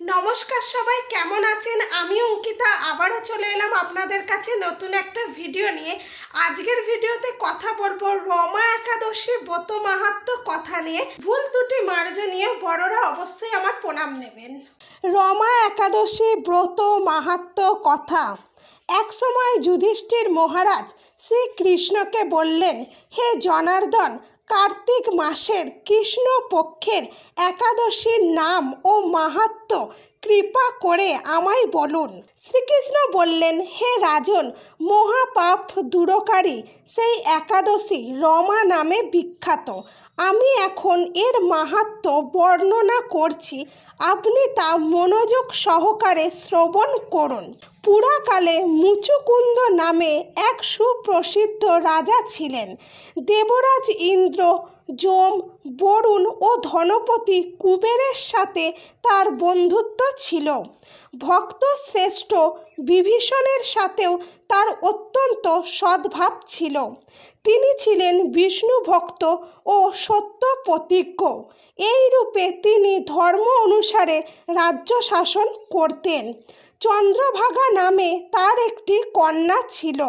নমস্কার সবাই, কেমন আছেন? আমি অঙ্কিতা, আবারও চলে এলাম আপনাদের কাছে নতুন একটা ভিডিও নিয়ে। আজকের ভিডিওতে কথা বলব রমা একাদশী ব্রত মাহাত্ম কথা নিয়ে। ভুল দুটি মার্জনীয় বড়রা অবশ্যই আমার প্রণাম নেবেন। রমা একাদশী ব্রত মাহাত্ম কথা। একসময় যুধিষ্ঠির মহারাজ শ্রীকৃষ্ণকে বললেন, হে জনার্দন কার্তিক মাসের কৃষ্ণ পক্ষের একাদশীর নাম ও মাহাত্ম কৃপা করে আমায় বলুন। শ্রীকৃষ্ণ বললেন, হে রাজন, মহাপাপ দূরকারী, সেই একাদশী রমা নামে বিখ্যাত। আমি এখন এর মাহাত্ম বর্ণনা করছি। আপনি তা মনোযোগ সহকারে শ্রবণ করুন। পুরাকালে মুচুকুন্দ নামে এক সুপ্রসিদ্ধ রাজা ছিলেন। দেবরাজ ইন্দ্র, যম, বরুণ ও ধনপতি কুবেরের সাথে তার বন্ধুত্ব ছিল। ভক্ত শ্রেষ্ঠ বিভীষণের সাথেও তার অত্যন্ত সদ্ভাব ছিল। তিনি ছিলেন বিষ্ণু ভক্ত ও সত্য প্রতিজ্ঞ। এই রূপে তিনি ধর্ম অনুসারে রাজ্য শাসন করতেন। চন্দ্রভাগা নামে তার একটি কন্যা ছিল।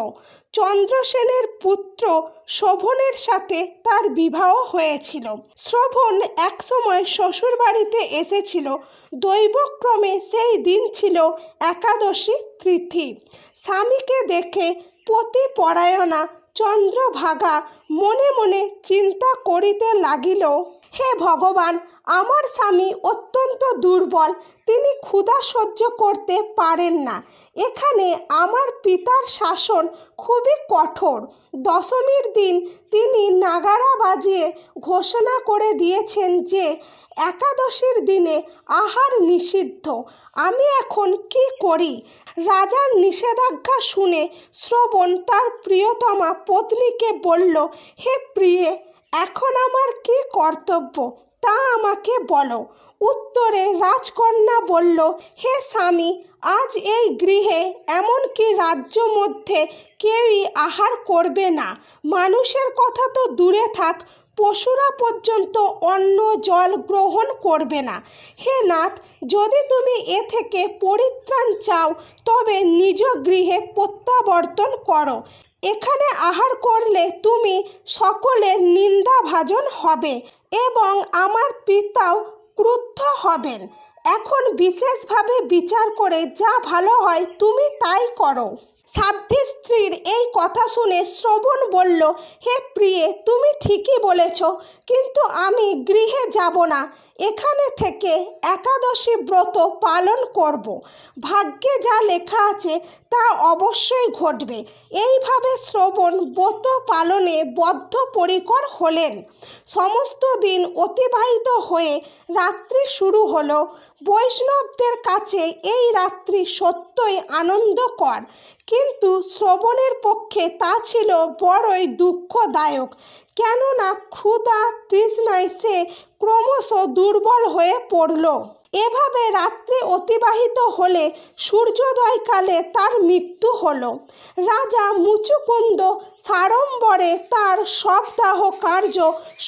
চন্দ্রসেনের পুত্র শোভনের সাথে তার বিবাহ হয়েছিল। শ্রবণ একসময় শ্বশুর বাড়িতে এসেছিল। দৈবক্রমে সেই দিন ছিল একাদশী তৃথি। স্বামীকে দেখে পতিপরায়ণা চন্দ্রভাগা মনে মনে চিন্তা করিতে লাগিল, হে ভগবান আমার স্বামী অত্যন্ত দুর্বল, তিনি ক্ষুধা সহ্য করতে পারেন না। এখানে আমার পিতার শাসন খুবই কঠোর। দশমীর দিন তিনি নাগারা বাজিয়ে ঘোষণা করে দিয়েছেন যে, একাদশীর দিনে আহার নিষিদ্ধ। আমি এখন কি করি? রাজার নিষেধাজ্ঞা শুনে শ্রবণ তার প্রিয়তমা পত্নীকে বলল, হে প্রিয়ে, এখন আমার কি কর্তব্য? তা আমাকে বলো। উত্তরে রাজকন্যা বলল, হে স্বামী, আজ এই গৃহে এমনকি রাজ্য মধ্যে কেউই আহার করবে না। মানুষের কথা তো দূরে থাক, পশুরা পর্যন্ত অন্ন, জল গ্রহণ করবে না। হে নাথ, যদি তুমি এ থেকে পরিত্রাণ চাও, তবে নিজ গৃহে প্রত্যাবর্তন করো। এখানে আহার করলে তুমি সকলের নিন্দাভাজন হবে। এবং আমার পিতাও ক্রুদ্ধ হবেন। এখন বিশেষভাবে বিচার করে যা ভালো হয় তুমি তাই করো। সাধ্যী স্ত্রীর এই কথা শুনে শ্রবণ বলল, হে প্রিয়ে, তুমি ঠিকই বলেছ, কিন্তু আমি গৃহে যাব না। এখানে থেকে একাদশী ব্রত পালন করব। ভাগ্যে যা লেখা আছে, তা অবশ্যই ঘটবে। এইভাবে শ্রবণ ব্রত পালনে বদ্ধপরিকর হলেন। সমস্ত দিন অতিবাহিত হয়ে রাত্রি শুরু হলো। বৈষ্ণবদের কাছে এই রাত্রি সত্যই আনন্দকর। কিন্তু শ্রবণের পক্ষে তা ছিল বড়ই দুঃখদায়ক। কেননা ক্ষুধা তৃষ্ণায় সে ক্রমশ দুর্বল হয়ে পড়ল। এভাবে রাত্রি অতিবাহিত হলে সূর্যোদয়কালে তার মৃত্যু হল। রাজা মুচুকুন্দ সাড়ম্বরে তার সপ্তাহ কার্য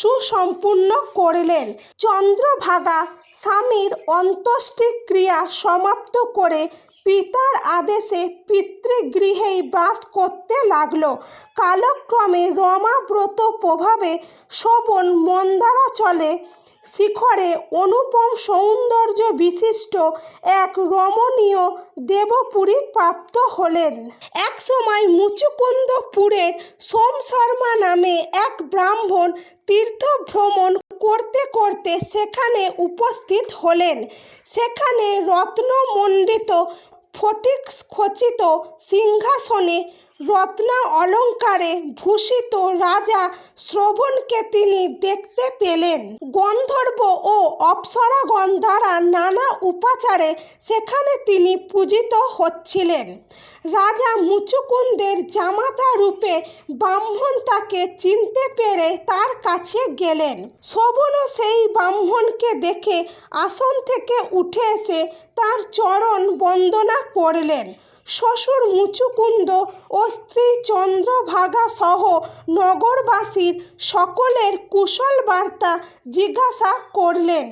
সুসম্পূর্ণ করলেন। চন্দ্রভাগা স্বামীর অন্ত্যেষ্টিক্রিয়া সমাপ্ত করে পিতার আদেশে পিতৃগৃহেই বাস করতে লাগল। কালক্রমে রমাব্রত প্রভাবে শোভন মন্দারা চলে। শিখরে অনুপম সৌন্দর্য বিশিষ্ট এক রমণীয় দেবপুরী প্রাপ্ত হলেন। একসময় মুচুকুন্দপুরের সোম শর্মা নামে এক ব্রাহ্মণ তীর্থ ভ্রমণ করতে করতে সেখানে উপস্থিত হলেন। সেখানে রত্নমণ্ডিত ফটিক খচিত সিংহাসনে রত্না অলঙ্কারে ভূষিত রাজা শ্রবণকে তিনি দেখতে পেলেন। গন্ধর্ব ও অপ্সরাগণ দ্বারা নানা উপাচারে সেখানে তিনি পূজিত হচ্ছিলেন। রাজা মুচুকুন্দের জামাতা রূপে ব্রাহ্মণ তাকে চিনতে পেরে তার কাছে গেলেন। শোভনও সেই ব্রাহ্মণকে দেখে আসন থেকে উঠে এসে তার চরণ বন্দনা করলেন। শ্বশুর মুচুকুন্দ ও স্ত্রী চন্দ্রভাগা সহ নগরবাসীর সকলের কুশল বার্তা জিজ্ঞাসা করলেন।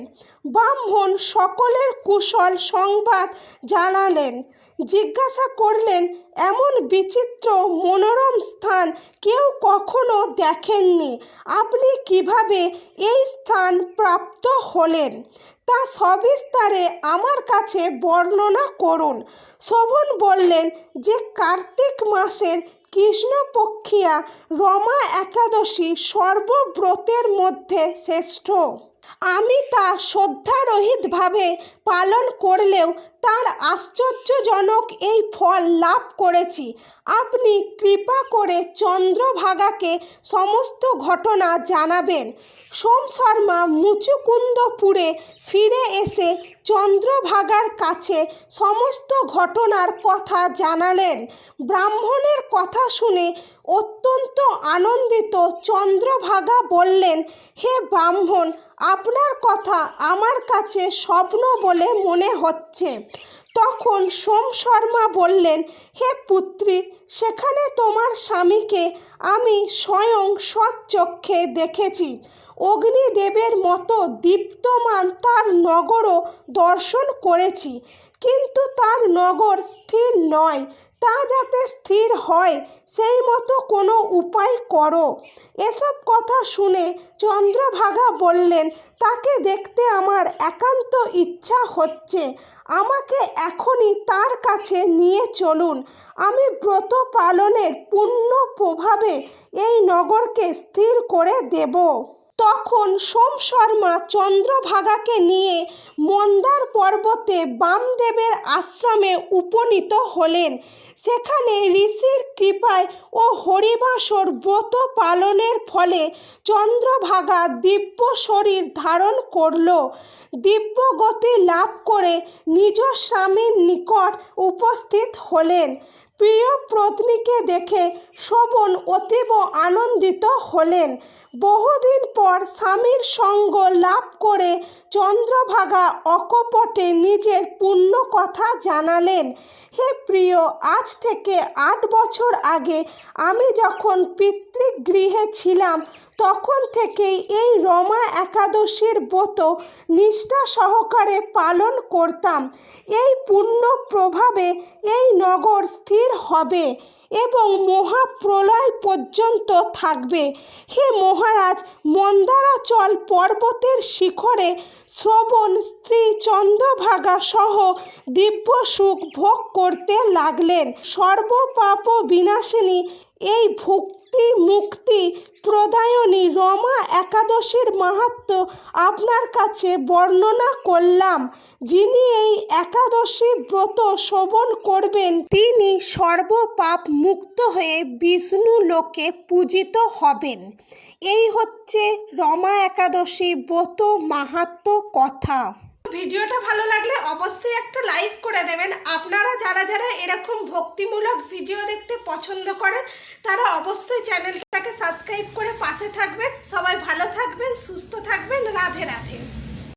ব্রাহ্মণ সকলের কুশল সংবাদ জানালেন, জিজ্ঞাসা করলেন, এমন বিচিত্র মনোরম স্থান কেউ কখনো দেখেননি? আপনি কীভাবে এই স্থান প্রাপ্ত হলেন? তা সবিস্তারে আমার কাছে বর্ণনা করুন। শোভন বললেন যে, কার্তিক মাসের কৃষ্ণপক্ষিয়া রমা একাদশী সর্বব্রতের মধ্যে শ্রেষ্ঠ। আমি তা শ্রদ্ধারহিতভাবে পালন করলেও তার আশ্চর্যজনক এই ফল লাভ করেছি। আপনি কৃপা করে চন্দ্রভাগাকে সমস্ত ঘটনা জানাবেন। সোম শর্মা মুচুকুন্দপুরে ফিরে এসে চন্দ্রভাগার কাছে সমস্ত ঘটনার কথা জানালেন। ব্রাহ্মণের কথা শুনে অত্যন্ত আনন্দিত চন্দ্রভাগা বললেন, হে ব্রাহ্মণ, আপনার কথা আমার কাছে স্বপ্ন বলে মনে হচ্ছে। তখন সোম শর্মা বললেন হে পুত্রী সেখানে তোমার স্বামীকে আমি স্বয়ং সচক্ষে দেখেছি। অগ্নিদেবের মতো দীপ্তমান তার নগরও দর্শন করেছি। কিন্তু তার নগর স্থির নয়, তা যাতে স্থির হয়, সেই মতো কোনো উপায় করো। এসব কথা শুনে চন্দ্রভাগা বললেন, তাকে দেখতে আমার একান্ত ইচ্ছা হচ্ছে। আমাকে এখনই তার কাছে নিয়ে চলুন। আমি ব্রত পালনের পূর্ণ প্রভাবে এই নগরকে স্থির করে দেব। তখন সোম শর্মা চন্দ্রভাগাকে নিয়ে মন্দার পর্বতে বামদেবের আশ্রমে উপনীত হলেন। সেখানে ঋষির কৃপায় ও হরিবাসর ব্রত পালনের ফলে চন্দ্রভাগা দিব্য শরীর ধারণ করল। দিব্য গতি লাভ করে নিজ স্বামীর নিকট উপস্থিত হলেন। প্রিয় পত্নীকে দেখে শোভন অতীব আনন্দিত হলেন। বহুদিন পর স্বামীর সঙ্গ লাভ করে চন্দ্রভাগা অকপটে নিজের পূর্ণ কথা জানালেন। হে প্রিয়, আজ থেকে আট বছর আগে আমি যখন পিতৃগৃহে ছিলাম, তখন থেকেই এই রমা একাদশীর ব্রত নিষ্ঠা সহকারে পালন করতাম। এই পূর্ণ প্রভাবে এই নগর স্থির হবে। এবং মহাপ্রলয় পর্যন্ত থাকবে। হে মহারাজ মন্দারাচল পর্বতের শিখরে শ্রবণ, স্ত্রী চন্দ্রভাগা সহ দিব্য সুখ ভোগ করতে লাগলেন। সর্বপাপ বিনাশিনী, এই ভক্তি মুক্তি প্রদায়নী রমা একাদশীর মাহাত্ম আপনার কাছে বর্ণনা করলাম। যিনি এই একাদশী ব্রত শোভন করবেন, তিনি সর্বপাপ মুক্ত হয়ে বিষ্ণু লোকে পূজিত হবেন। এই হচ্ছে রমা একাদশী ব্রত মাহাত্ম কথা। ভিডিওটা ভালো লাগলে অবশ্যই একটা লাইক করে দেবেন। আপনারা যারা যারা এরকম ভক্তিমূলক ভিডিও দেখতে পছন্দ করেন, তারা অবশ্যই চ্যানেলটাকে সাবস্ক্রাইব করে পাশে থাকবেন। সবাই ভালো থাকবেন, সুস্থ থাকবেন। রাধে রাধে।